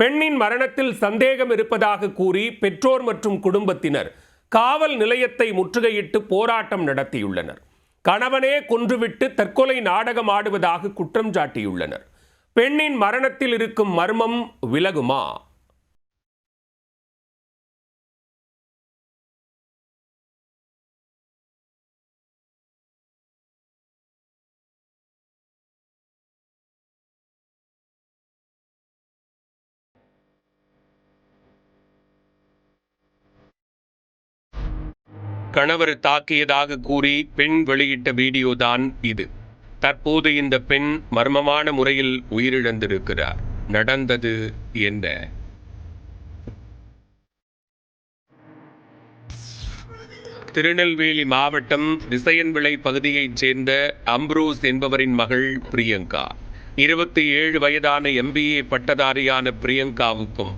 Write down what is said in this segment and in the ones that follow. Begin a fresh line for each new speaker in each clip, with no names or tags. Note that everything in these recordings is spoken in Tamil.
பெண்ணின் மரணத்தில் சந்தேகம் இருப்பதாக கூறி பெற்றோர் மற்றும் குடும்பத்தினர் காவல் நிலையத்தை முற்றுகையிட்டு போராட்டம் நடத்தியுள்ளனர். கணவனே கொன்றுவிட்டு தற்கொலை நாடகம் ஆடுவதாக குற்றம் சாட்டியுள்ளனர். பெண்ணின் மரணத்தில் இருக்கும் மர்மம் விலகுமா? கணவர் தாக்கியதாக கூறி பெண் வெளியிட்ட வீடியோ தான் இது. தற்போது இந்த பெண் மர்மமான முறையில் உயிரிழந்திருக்கிறார். நடந்தது என்ன? திருநெல்வேலி மாவட்டம் விசயன்விளை பகுதியைச் சேர்ந்த அம்ப்ரோஸ் என்பவரின் மகள் பிரியங்கா. இருபத்தி ஏழு வயதான எம்பிஏ பட்டதாரியான பிரியங்காவுக்கும்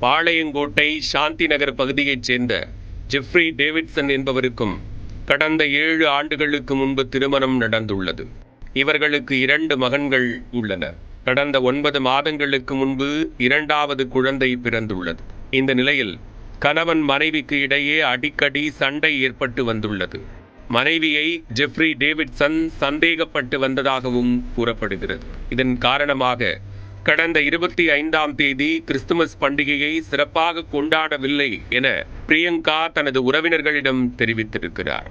பாளையங்கோட்டை சாந்தி நகர் பகுதியைச் சேர்ந்த ஜெஃப்ரி டேவிட்சன் என்பவருக்கும் கடந்த ஏழு ஆண்டுகளுக்கு முன்பு திருமணம் நடந்துள்ளது. இவர்களுக்கு இரண்டு மகன்கள் உள்ளனர் கடந்த ஒன்பது மாதங்களுக்கு முன்பு இரண்டாவது குழந்தை பிறந்துள்ளது. இந்த நிலையில் கணவன் மனைவிக்கு இடையே அடிக்கடி சண்டை ஏற்பட்டு வந்துள்ளது. மனைவியை ஜெஃப்ரி டேவிட்சன் சந்தேகப்பட்டு வந்ததாகவும் கூறப்படுகிறது. இதன் காரணமாக கடந்த இருபத்தி ஐந்தாம் தேதி கிறிஸ்துமஸ் பண்டிகையை சிறப்பாக கொண்டாடவில்லை என பிரியங்கா தனது உறவினர்களிடம் தெரிவித்திருக்கிறார்.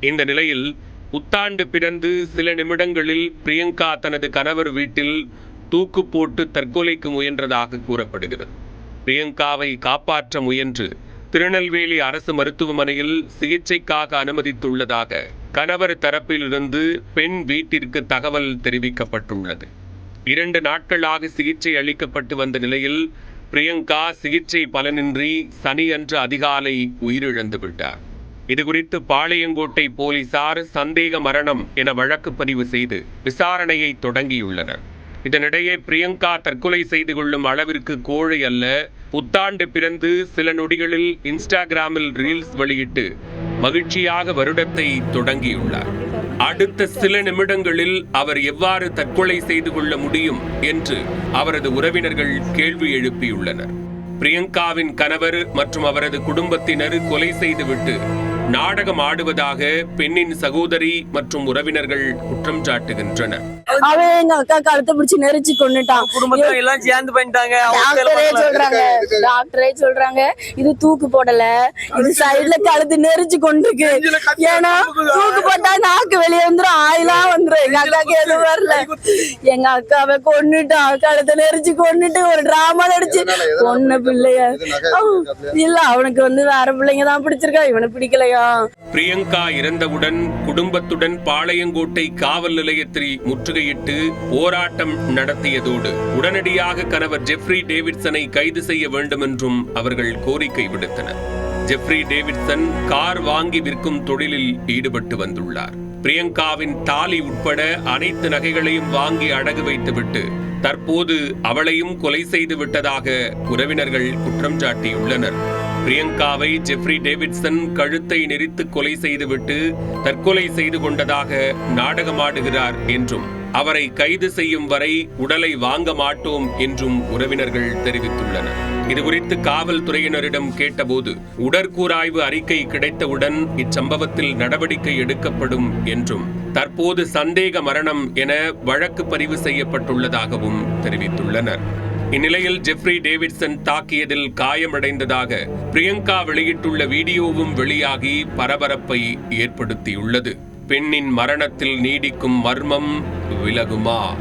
இந்த நிலையில் புத்தாண்டு பிறந்து சில நிமிடங்களில் பிரியங்கா தனது கணவர் வீட்டில் தூக்கு போட்டு தற்கொலைக்கு முயன்றதாக கூறப்படுகிறது. பிரியங்காவை காப்பாற்ற முயன்று திருநெல்வேலி அரசு மருத்துவமனையில் சிகிச்சைக்காக அனுமதித்துள்ளதாக கணவர் தரப்பிலிருந்து பெண் வீட்டிற்கு தகவல் தெரிவிக்கப்பட்டுள்ளது. இரண்டு நாட்களாக சிகிச்சை அளிக்கப்பட்டு வந்த நிலையில் பிரியங்கா சிகிச்சை பலனின்றி சனியன்று அதிகாலை உயிரிழந்து விட்டார். இதுகுறித்து பாளையங்கோட்டை போலீசார் சந்தேக மரணம் என வழக்கு பதிவு செய்து விசாரணையை தொடங்கியுள்ளனர். இதனிடையே பிரியங்கா தற்கொலை செய்து கொள்ளும் அளவிற்கு கோழை அல்ல புத்தாண்டு பிறந்து சில நொடிகளில் இன்ஸ்டாகிராமில் ரீல்ஸ் வெளியிட்டு மகிழ்ச்சியாக வருடத்தை தொடங்கியுள்ளார். அடுத்த சில நிமிடங்களில் அவர் எவ்வாறு தற்கொலை செய்து கொள்ள முடியும் என்று அவரது உறவினர்கள் கேள்வி எழுப்பியுள்ளனர். பிரியங்காவின் கணவர் மற்றும் அவரது குடும்பத்தினர் கொலை செய்துவிட்டு நாடகம் ஆடுவதாக பெண்ணின் சகோதரி மற்றும் உறவினர்கள் குற்றம் சாட்டுகின்றனர்.
அவன் எங்க அக்கா கழுத்தை பிடிச்சு நெரிச்சு கொண்டுட்டான்
குடும்பத்துல எல்லாம் சேர்ந்து பண்ணிட்டாங்க.
டாக்டரே சொல்றாங்க. டாக்டரே சொல்றாங்க. இது தூக்கு போடல. இது சைடுல கழுத்து நெரிச்சு கொண்டிருக்கு. ஏன்னா தூக்கு போட்டா நாக்கு வெளியே வந்துரும். ஆயிலா வந்துரும். எங்க அக்காக்கு எதுவும் வரல. எங்க அக்காவை கொன்னுட்டான். கழுத்தை நெரிச்சு கொன்னுட்டு ஒரு டிராமா நடிச்சு கொன்ன பிள்ளைய. இல்ல அவனுக்கு வந்து வேற பிள்ளைங்க தான் பிடிச்சிருக்கா. இவனை பிடிக்கலையா
பிரியங்கா இறந்தவுடன் குடும்பத்துடன் பாளையங்கோட்டை காவல் நிலையத்தில் முற்றுகையிட்டு போராட்டம் நடத்தியதோடு உடனடியாக கணவர் ஜெஃப்ரி டேவிட்சனை கைது செய்ய வேண்டும் என்றும் அவர்கள் கோரிக்கை விடுத்தனர். ஜெஃப்ரி டேவிட்சன் கார் வாங்கி விற்கும் தொழிலில் ஈடுபட்டு வந்துள்ளார். பிரியங்காவின் தாலி உட்பட அனைத்து நகைகளையும் வாங்கி அடகு வைத்துவிட்டு தற்போது அவளையும் கொலை செய்து விட்டதாக உறவினர்கள் குற்றம் சாட்டியுள்ளனர். பிரியங்காவை ஜெஃப்ரி டேவிட்சன் கழுத்தை நெரித்து கொலை செய்துவிட்டு தற்கொலை செய்து கொண்டதாக நாடகமாடுகிறார் என்றும் அவரை கைது செய்யும் வரை உடலை வாங்க மாட்டோம் என்றும் உறவினர்கள் தெரிவித்துள்ளனர். இதுகுறித்து காவல்துறையினரிடம் கேட்டபோது உடற்கூராய்வு அறிக்கை கிடைத்தவுடன் இச்சம்பவத்தில் நடவடிக்கை எடுக்கப்படும் என்றும் தற்போது சந்தேக மரணம் என வழக்கு பதிவு செய்யப்பட்டுள்ளதாகவும் தெரிவித்துள்ளனர். இந்நிலையில் ஜெஃப்ரி டேவிட்சன் தாக்கியதில் காயமடைந்ததாக பிரியங்கா வெளியிட்டுள்ள வீடியோவும் வெளியாகி பரபரப்பை ஏற்படுத்தியுள்ளது. பெண்ணின் மரணத்தில் நீடிக்கும் மர்மம் விலகுமா?